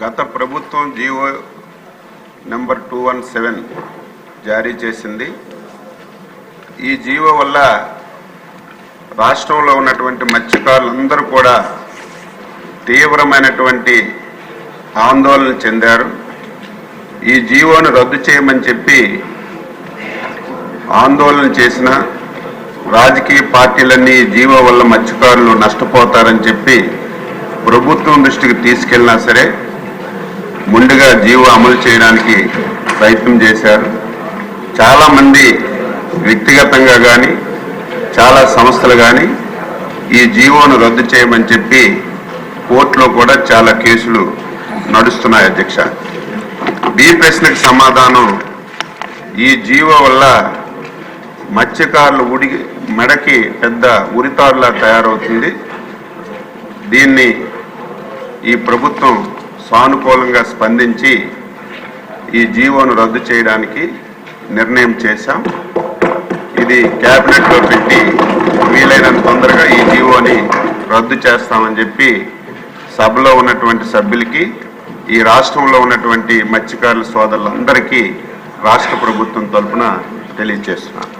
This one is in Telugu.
గత ప్రభుత్వం GO number two one seven జారీ చేసింది. ఈ జీవో వల్ల రాష్ట్రంలో ఉన్నటువంటి మత్స్యకారులందరూ కూడా తీవ్రమైనటువంటి ఆందోళన చెందారు. ఈ జీవోను రద్దు చేయమని చెప్పి ఆందోళన చేసిన రాజకీయ పార్టీలన్నీ ఈ జీవో వల్ల మత్స్యకారులు నష్టపోతారని చెప్పి ప్రభుత్వం దృష్టికి తీసుకెళ్ళినా సరే ముందుగా జీవో అమలు చేయడానికి ప్రయత్నం చేశారు. చాలామంది వ్యక్తిగతంగా కానీ చాలా సంస్థలు కానీ ఈ జీవోను రద్దు చేయమని చెప్పి కోర్టులో కూడా చాలా కేసులు నడుస్తున్నాయి అధ్యక్ష. ఈ ప్రశ్నకు సమాధానం ఈ జీవో వల్ల మత్స్యకారులు ఉడి మెడకి పెద్ద ఉరితారులా తయారవుతుంది. దీన్ని ఈ ప్రభుత్వం సానుకూలంగా స్పందించి ఈ జీవోను రద్దు చేయడానికి నిర్ణయం చేశాం. ఇది క్యాబినెట్లో పెట్టి వీలైనంత తొందరగా ఈ జీవోని రద్దు చేస్తామని చెప్పి సభలో ఉన్నటువంటి సభ్యులకి ఈ రాష్ట్రంలో ఉన్నటువంటి మత్స్యకారుల సోదరులందరికీ రాష్ట్ర ప్రభుత్వం తరఫున తెలియజేస్తున్నాను